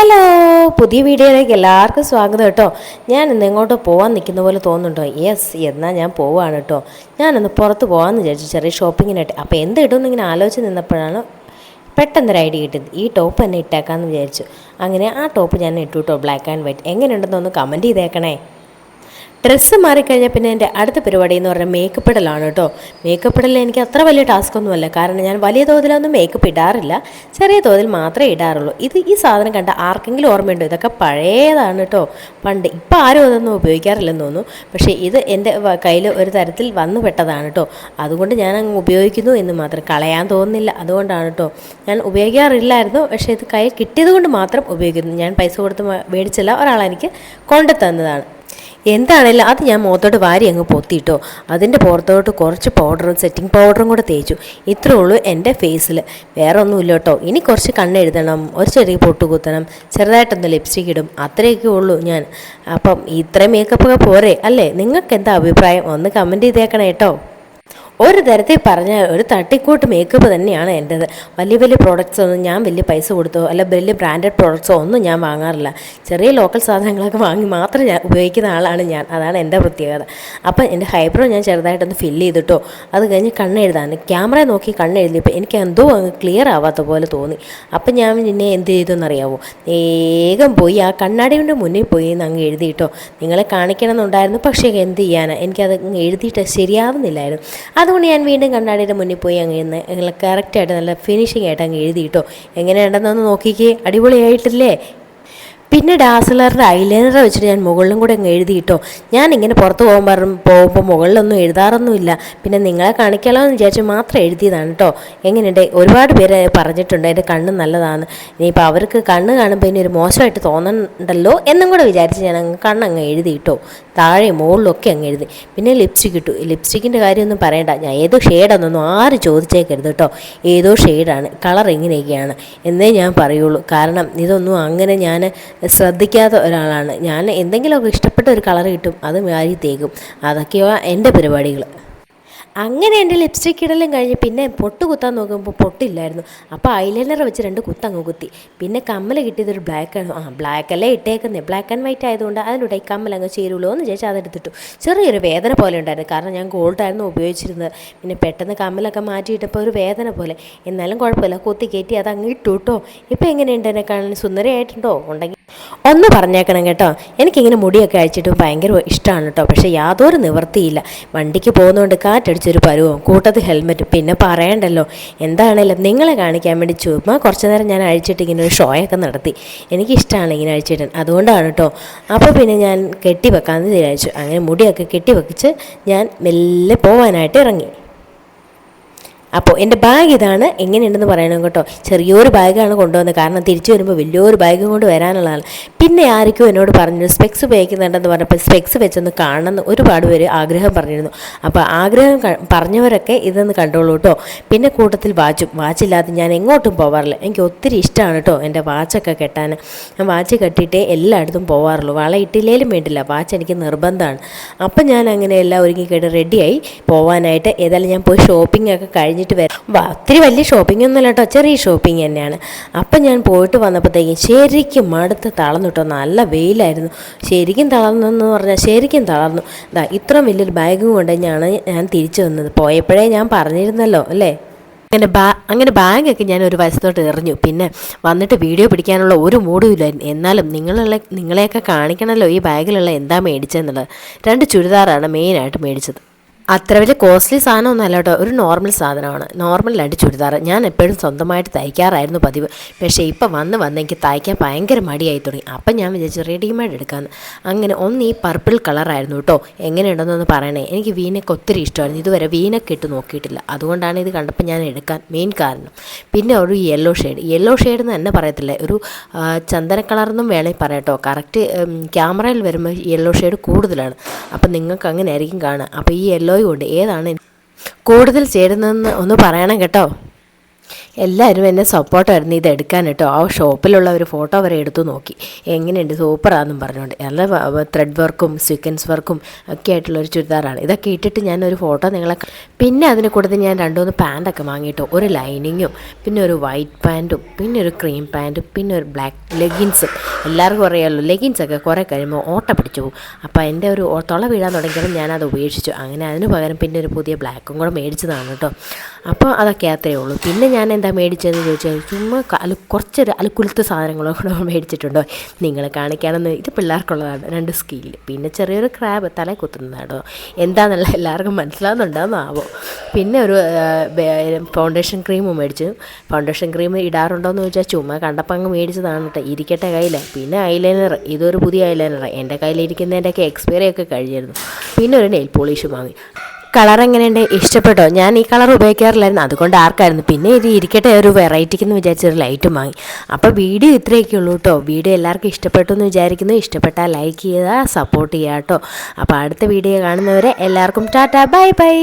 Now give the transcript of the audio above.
Hello പുതിയ വീഡിയോയിലേക്ക് എല്ലാവർക്കും സ്വാഗതം കേട്ടോ. ഞാൻ ഇന്ന് എങ്ങോട്ടോ പോകാൻ നിൽക്കുന്ന പോലെ തോന്നുന്നുണ്ടോ? യെസ് എന്നാൽ ഞാൻ പോവാണ് കേട്ടോ. ഞാനൊന്ന് പുറത്ത് പോകാമെന്ന് വിചാരിച്ചു ചെറിയ ഷോപ്പിങ്ങിനായിട്ട്. അപ്പോൾ എന്ത് ഇടുമെന്ന് ഇങ്ങനെ ആലോചിച്ച് നിന്നപ്പോഴാണ് പെട്ടെന്നൊരു ഐഡിയ കിട്ടിയത്. ഈ ടോപ്പ് തന്നെ ഇട്ടേക്കാമെന്ന് വിചാരിച്ചു. അങ്ങനെ ആ ടോപ്പ് ഞാൻ ഇട്ടു കേട്ടോ ബ്ലാക്ക് ആൻഡ് വൈറ്റ് എങ്ങനെയുണ്ടെന്നൊന്ന് കമന്റ് ചെയ്തേക്കണേ. ഡ്രസ്സ് മാറിക്കഴിഞ്ഞാൽ പിന്നെ എന്റെ അടുത്ത പരിപാടി എന്ന് പറഞ്ഞാൽ മേക്കപ്പ് ഇടലാണ് കേട്ടോ മേക്കപ്പ് ഇടൽ എനിക്ക് അത്ര വലിയ ടാസ്ക് ഒന്നുമല്ല. കാരണം ഞാൻ വലിയ തോതിലൊന്നും മേക്കപ്പ് ഇടാറില്ല. ചെറിയ തോതിൽ മാത്രമേ ഇടാറുള്ളൂ. ഇത് ഈ സാധനം കണ്ട ആർക്കെങ്കിലും ഓർമ്മയുണ്ടോ? ഇതൊക്കെ പഴയതാണ് കേട്ടോ പണ്ട് ഇപ്പം ആരും അതൊന്നും ഉപയോഗിക്കാറില്ലെന്ന് തോന്നുന്നു. പക്ഷേ ഇത് എന്റെ കയ്യിൽ ഒരു തരത്തിൽ വന്നുപെട്ടതാണ് കേട്ടോ അതുകൊണ്ട് ഞാൻ അങ്ങ് ഉപയോഗിക്കുന്നു എന്ന് മാത്രം കളയാൻ തോന്നുന്നില്ല. അതുകൊണ്ടാണ് കേട്ടോ ഞാൻ ഉപയോഗിക്കാറില്ലായിരുന്നു. പക്ഷേ ഇത് കയ്യിൽ കിട്ടിയത് കൊണ്ട് മാത്രം ഉപയോഗിക്കുന്നു. ഞാൻ പൈസ കൊടുത്ത് മേടിച്ചില്ല. ഒരാളെനിക്ക് കൊണ്ടു തന്നതാണ് എന്താണേലും അത് ഞാൻ മുഖത്തോട്ട് വാരി അങ്ങ് പൊത്തിയിട്ടോ. അതിന്റെ പുറത്തോട്ട് കുറച്ച് പൗഡറും സെറ്റിംഗ് പൗഡറും കൂടെ തേച്ചു. ഇത്രേ ഉള്ളൂ എന്റെ ഫേസിൽ വേറെ ഒന്നുമില്ല കേട്ടോ ഇനി കുറച്ച് കണ്ണെഴുതണം ഒരു ചെറിയ പൊട്ട് കുത്തണം ചെറുതായിട്ടൊന്ന് ലിപ്സ്റ്റിക് ഇടും. അത്രയൊക്കെ ഉള്ളൂ ഞാൻ. അപ്പം ഇത്ര മേക്കപ്പൊക്കെ പോരെ അല്ലേ? നിങ്ങൾക്ക് എന്താ അഭിപ്രായം? ഒന്ന് കമന്റ് ചെയ്തേക്കണം കേട്ടോ ഒരു തരത്തിൽ പറഞ്ഞാൽ ഒരു തട്ടിക്കൂട്ട് മേക്കപ്പ് തന്നെയാണ് എന്റെത്. വലിയ വലിയ പ്രോഡക്റ്റ്സ് ഒന്നും ഞാൻ വലിയ പൈസ കൊടുത്തോ അല്ല വലിയ ബ്രാൻഡഡ് പ്രോഡക്റ്റ്സോ ഒന്നും ഞാൻ വാങ്ങാറില്ല. ചെറിയ ലോക്കൽ സാധനങ്ങളൊക്കെ വാങ്ങി മാത്രം ഞാൻ ഉപയോഗിക്കുന്ന ആളാണ് ഞാൻ. അതാണ് എന്റെ പ്രത്യേകത. അപ്പം എന്റെ ഹൈബ്രോ ഞാൻ ചെറുതായിട്ടൊന്ന് ഫില്ല് ചെയ്തിട്ടോ അത് കഴിഞ്ഞ് കണ്ണെഴുതാൻ ക്യാമറ നോക്കി കണ്ണെഴുതിയപ്പോൾ എനിക്ക് എന്തോ അങ്ങ് ക്ലിയർ ആവാത്ത പോലെ തോന്നി. അപ്പം ഞാൻ നിന്നെ എന്ത് ചെയ്തു ചെയ്തെന്നറിയാവോ? വേഗം പോയി ആ കണ്ണാടിയുടെ മുന്നിൽ പോയി അങ്ങ് എഴുതിയിട്ടോ. നിങ്ങളെ കാണിക്കണം എന്നുണ്ടായിരുന്നു പക്ഷേ എന്ത് ചെയ്യാനാണ് എനിക്കത് എഴുതിയിട്ട് ശരിയാവുന്നില്ലായിരുന്നു. അതുകൊണ്ട് ഞാൻ വീണ്ടും കണ്ണാടിയുടെ മുന്നിൽ പോയി അങ്ങ് ഇന്ന് കറക്റ്റായിട്ട് നല്ല ഫിനിഷിംഗ് ആയിട്ട് അങ്ങ് എഴുതിയിട്ടോ എങ്ങനെയുണ്ടെന്നൊന്ന് നോക്കിക്കേ. അടിപൊളിയായിട്ടില്ലേ? പിന്നെ ഡാസിലറിന്റെ ഐലൈനർ വെച്ചിട്ട് ഞാൻ മുകളിലും കൂടെ അങ്ങ് എഴുതിയിട്ടോ ഞാൻ ഇങ്ങനെ പുറത്ത് പറഞ്ഞു പോകുമ്പോൾ മുകളിലൊന്നും എഴുതാറൊന്നുമില്ല. പിന്നെ നിങ്ങളെ കാണിക്കാമല്ലോ എന്ന് വിചാരിച്ച് മാത്രം എഴുതിയതാണ് കേട്ടോ എങ്ങനെയുണ്ട്? ഒരുപാട് പേര് പറഞ്ഞിട്ടുണ്ട് എന്റെ കണ്ണ് നല്ലതാണ്. ഇനിയിപ്പോൾ അവർക്ക് കണ്ണ് കാണുമ്പോൾ ഇനി ഒരു മോശമായിട്ട് തോന്നണ്ടല്ലോ എന്നും കൂടെ വിചാരിച്ച് ഞാൻ അങ്ങ് കണ്ണങ്ങ് എഴുതിയിട്ടോ താഴെ മുകളിലൊക്കെ അങ്ങ് എഴുതി. പിന്നെ ലിപ്സ്റ്റിക് ഇട്ടു. ലിപ്സ്റ്റിക്കിന്റെ കാര്യമൊന്നും പറയണ്ട. ഞാൻ ഏതോ ഷെയ്ഡാണെന്നൊന്നും ആരും ചോദിച്ചേക്കരുത് കേട്ടോ. ഏതോ ഷെയ്ഡാണ് കളർ ഇങ്ങനെയൊക്കെയാണ്. എന്നേ ഞാൻ പറയുള്ളൂ. കാരണം ഇതൊന്നും അങ്ങനെ ഞാൻ ശ്രദ്ധിക്കാത്ത ഒരാളാണ്. ഞാൻ എന്തെങ്കിലുമൊക്കെ ഇഷ്ടപ്പെട്ട ഒരു കളർ കിട്ടും. അത് മാറി തേക്കും. അതൊക്കെയാണ് എന്റെ പരിപാടികൾ അങ്ങനെ എന്റെ ലിപ്സ്റ്റിക് ഇടലും കഴിഞ്ഞ് പിന്നെ പൊട്ട് കുത്താൻ നോക്കുമ്പോൾ പൊട്ടില്ലായിരുന്നു. അപ്പോൾ ഐലൈനർ വെച്ച് രണ്ട് കുത്തങ്ങ് കുത്തി. പിന്നെ കമ്മൽ കിട്ടിയതൊരു ബ്ലാക്ക് ആണ്. ആ ബ്ലാക്ക് അല്ലേ ഇട്ടേക്കുന്നത് ബ്ലാക്ക് ആൻഡ് വൈറ്റ് ആയതുകൊണ്ട് അതിലൂടെ ഈ കമ്മൽ അങ്ങ് ചേരുള്ളൂ എന്ന് ചേച്ചി അതെടുത്തിട്ടു. ചെറിയൊരു വേദന പോലെ ഉണ്ടായിരുന്നു. കാരണം ഞാൻ ഗോൾഡായിരുന്നു ഉപയോഗിച്ചിരുന്നത്. പിന്നെ പെട്ടെന്ന് കമ്മലൊക്കെ മാറ്റിയിട്ടപ്പോൾ ഒരു വേദന പോലെ. എന്നാലും കുഴപ്പമില്ല. കുത്തി കയറ്റി അത് അങ്ങ് ഇട്ടു കേട്ടോ ഇപ്പോൾ എങ്ങനെയുണ്ട് എന്നെ കാണാൻ? സുന്ദരമായിട്ടുണ്ടോ ഉണ്ടെങ്കിൽ ഒന്ന് പറഞ്ഞേക്കണം കേട്ടോ. എനിക്കിങ്ങനെ മുടിയൊക്കെ അഴിച്ചിട്ട് ഭയങ്കര ഇഷ്ടമാണ് കേട്ടോ. പക്ഷേ യാതൊരു നിവൃത്തിയില്ല. വണ്ടിക്ക് പോകുന്നതുകൊണ്ട് കാറ്റടിച്ചൊരു പരുവോ കൂട്ടത്തിൽ ഹെൽമെറ്റ് പിന്നെ പറയണ്ടല്ലോ. എന്താണേലും നിങ്ങളെ കാണിക്കാൻ വേണ്ടി ചുമ്മാ കുറച്ച് നേരം ഞാൻ അഴിച്ചിട്ട് ഇങ്ങനെ ഒരു ഷോയൊക്കെ നടത്തി. എനിക്കിഷ്ടമാണ് ഇങ്ങനെ അഴിച്ചിടാൻ. അതുകൊണ്ടാണ് കേട്ടോ. അപ്പോൾ പിന്നെ ഞാൻ കെട്ടി വെക്കാമെന്ന് വിചാരിച്ചു. അങ്ങനെ മുടിയൊക്കെ കെട്ടി വെച്ച് ഞാൻ മെല്ലെ പോവാനായിട്ട് ഇറങ്ങി. അപ്പോൾ എന്റെ ബാഗ് ഇതാണ് എങ്ങനെയുണ്ടെന്ന് പറയണം കേട്ടോ. ചെറിയൊരു ബാഗാണ് കൊണ്ടുവന്നത്. കാരണം തിരിച്ചു വരുമ്പോൾ വലിയൊരു ബാഗ് കൊണ്ട് വരാനുള്ളതാണ് പിന്നെ ആർക്കും എന്നോട് പറഞ്ഞു സ്പെക്സ് ഉപയോഗിക്കുന്നുണ്ടെന്ന് പറഞ്ഞപ്പോൾ സ്പെക്സ് വെച്ചൊന്ന് കാണണമെന്ന് ഒരുപാട് പേര് ആഗ്രഹം പറഞ്ഞിരുന്നു. അപ്പോൾ ആഗ്രഹം പറഞ്ഞവരൊക്കെ ഇതൊന്ന് കണ്ടോളൂ കേട്ടോ. പിന്നെ കൂട്ടത്തിൽ വാച്ചും. വാച്ചില്ലാതെ ഞാൻ എങ്ങോട്ടും പോവാറില്ല. എനിക്ക് ഒത്തിരി ഇഷ്ടമാണ് കേട്ടോ എന്റെ വാച്ചൊക്കെ കെട്ടാൻ. ഞാൻ വാച്ച് കെട്ടിയിട്ടേ എല്ലായിടത്തും പോവാറുള്ളൂ. വള ഇട്ടില്ലേലും വേണ്ടില്ല. വാച്ച് എനിക്ക് നിർബന്ധമാണ്. അപ്പം ഞാൻ അങ്ങനെ എല്ലാം ഒരുങ്ങി കേട്ട് റെഡിയായി പോവാനായിട്ട്. ഏതായാലും ഞാൻ പോയി ഷോപ്പിംഗ് ഒക്കെ കഴിഞ്ഞ് കഴിഞ്ഞിട്ട് വരാം. ഒത്തിരി വലിയ ഷോപ്പിംഗ് ഒന്നുമില്ല കേട്ടോ ചെറിയ ഷോപ്പിംഗ് തന്നെയാണ്. അപ്പം ഞാൻ പോയിട്ട് വന്നപ്പോഴത്തേക്കും ശരിക്കും മടുത്ത് തളർന്നു കേട്ടോ നല്ല വെയിലായിരുന്നു. ശരിക്കും തളർന്നെന്ന് പറഞ്ഞാൽ ശരിക്കും തളർന്നു. ഇതാ ഇത്രയും വലിയൊരു ബാഗും കൊണ്ട് ഞാൻ ഞാൻ തിരിച്ചു വന്നത്. പോയപ്പോഴേ ഞാൻ പറഞ്ഞിരുന്നല്ലോ അല്ലേ? അങ്ങനെ ബാ അങ്ങനെ ബാഗൊക്കെ ഞാൻ ഒരു വശത്തോട്ട് എറിഞ്ഞു. പിന്നെ വന്നിട്ട് വീഡിയോ പിടിക്കാനുള്ള ഒരു മൂടും ഇല്ലായിരുന്നു. എന്നാലും നിങ്ങളുള്ള നിങ്ങളെയൊക്കെ കാണിക്കണമല്ലോ ഈ ബാഗിലുള്ള എന്താ മേടിച്ചതെന്നുള്ളത് രണ്ട് ചുരിദാറാണ് മെയിനായിട്ട് മേടിച്ചത്. അത്ര വലിയ കോസ്റ്റ്ലി സാധനമൊന്നും അല്ല കേട്ടോ. ഒരു നോർമൽ സാധനമാണ്. നോർമലായിട്ട് ചുരിദാർ ഞാൻ എപ്പോഴും സ്വന്തമായിട്ട് തയ്ക്കാറായിരുന്നു പതിവ്. പക്ഷേ ഇപ്പം വന്ന് വന്ന് എനിക്ക് തയ്ക്കാൻ ഭയങ്കര മടിയായി തുടങ്ങി. അപ്പം ഞാൻ വിചാരിച്ചു റെഡിമെയ്ഡ് എടുക്കാമെന്ന് അങ്ങനെ ഒന്ന് ഈ പർപ്പിൾ കളറായിരുന്നു കേട്ടോ. എങ്ങനെയുണ്ടെന്നൊന്ന് പറയണേ. എനിക്ക് വീനൊക്കെ ഒത്തിരി ഇഷ്ടമായിരുന്നു. ഇതുവരെ വീനൊക്കെ ഇട്ട് നോക്കിയിട്ടില്ല. അതുകൊണ്ടാണ് ഇത് കണ്ടപ്പോൾ ഞാൻ എടുക്കാൻ മെയിൻ കാരണം. പിന്നെ ഒരു യെല്ലോ ഷെയ്ഡ് യെല്ലോ ഷെയ്ഡ് എന്ന് തന്നെ പറയത്തില്ല? ഒരു ചന്ദന കളറെന്നും വേണമെങ്കിൽ പറയട്ടോ കറക്റ്റ് ക്യാമറയിൽ വരുമ്പോൾ യെല്ലോ ഷെയ്ഡ് കൂടുതലാണ്. അപ്പം നിങ്ങൾക്ക് അങ്ങനെ ആയിരിക്കും കാണുക. അപ്പോൾ ഈ യെല്ലോ കൊണ്ട് ഏതാണ് കൂടുതൽ ചേരുന്നതെന്ന് ഒന്ന് പറയണം കേട്ടോ. എല്ലാവരും എന്നെ സപ്പോർട്ടായിരുന്നു ഇത് എടുക്കാൻ കേട്ടോ. ആ ഷോപ്പിലുള്ള ഒരു ഫോട്ടോ വരെ എടുത്തു നോക്കി. എങ്ങനെയുണ്ട്? സൂപ്പറാന്നും പറഞ്ഞുകൊണ്ട്. നല്ല ത്രെഡ് വർക്കും സ്വിക്കൻസ് വർക്കും ഒക്കെ ആയിട്ടുള്ള ഒരു ചുരിദാറാണ്. ഇതൊക്കെ ഇട്ടിട്ട് ഞാൻ ഒരു ഫോട്ടോ നിങ്ങളെ പിന്നെ അതിന് കൂടുതൽ ഞാൻ രണ്ടുമൂന്ന് പാന്റൊക്കെ വാങ്ങിയിട്ടോ. ഒരു ലൈനിങ്ങും പിന്നെ ഒരു വൈറ്റ് പാന്റും പിന്നെ ഒരു ക്രീം പാന്റും പിന്നെ ഒരു ബ്ലാക്ക് ലെഗിൻസും എല്ലാവർക്കും അറിയാമല്ലോ ലെഗിൻസൊക്കെ കുറേ കഴിയുമ്പോൾ ഓട്ട പിടിച്ചു പോകും. അപ്പോൾ എന്റെ ഒരു തുള വീഴാൻ തുടങ്ങിയാലും ഞാനത് ഉപേക്ഷിച്ചു. അങ്ങനെ അതിന് പകരം പിന്നെ ഒരു പുതിയ ബ്ലാക്കും കൂടെ മേടിച്ചതാണ് കേട്ടോ. അപ്പോൾ അതൊക്കെ അത്രയേ ഉള്ളൂ. പിന്നെ ഞാൻ എന്താ മേടിച്ചതെന്ന് ചോദിച്ചാൽ ചുമ്മാ അല്ല അലു കുറച്ചൊരു അലക്കുലത്തെ സാധനങ്ങളോ കൂടെ മേടിച്ചിട്ടുണ്ടോ? നിങ്ങൾ കാണിക്കാനൊന്ന് ഇത് പിള്ളേർക്കുള്ളതാണ് രണ്ട് സ്കീൽ. പിന്നെ ചെറിയൊരു ക്രാബ് തല കുത്തുന്നതാണോ? എന്താണെന്നുള്ള എല്ലാവർക്കും മനസ്സിലാവുന്നുണ്ടോന്നാവോ പിന്നെ ഒരു ഫൗണ്ടേഷൻ ക്രീമും മേടിച്ചു. ഫൗണ്ടേഷൻ ക്രീം ഇടാറുണ്ടോയെന്ന് ചോദിച്ചാൽ ചുമ്മാ കണ്ടപ്പോൾ അങ്ങ് മേടിച്ചതാണ് കേട്ടോ ഇരിക്കട്ടെ കയ്യിൽ പിന്നെ ഐലൈനർ ഇതൊരു പുതിയ ഐലൈനർ എന്റെ കയ്യിലിരിക്കുന്നതിന്റെയൊക്കെ എക്സ്പയറി ഒക്കെ കഴിഞ്ഞിരുന്നു. പിന്നെ ഒരു നെയിൽ പോളിഷ് വാങ്ങി. കളർ എങ്ങനെയുണ്ട്? ഇഷ്ടപ്പെട്ടോ? ഞാൻ ഈ കളർ ഉപയോഗിക്കാറില്ലായിരുന്നു. അതുകൊണ്ട് ആർക്കായിരുന്നു? പിന്നെ ഇത് ഇരിക്കട്ടെ ഒരു വെറൈറ്റിക്ക് എന്ന് വിചാരിച്ചൊരു ലൈറ്റും വാങ്ങി. അപ്പോൾ വീഡിയോ ഇത്രയൊക്കെ ഉള്ളൂ കേട്ടോ വീഡിയോ എല്ലാവർക്കും ഇഷ്ടപ്പെട്ടു എന്ന് വിചാരിക്കുന്നു. ഇഷ്ടപ്പെട്ടാൽ ലൈക്ക് ചെയ്യുക സപ്പോർട്ട് ചെയ്യുക കേട്ടോ അപ്പോൾ അടുത്ത വീഡിയോ കാണുന്നവരെ എല്ലാവർക്കും ടാറ്റാ. Bye bye.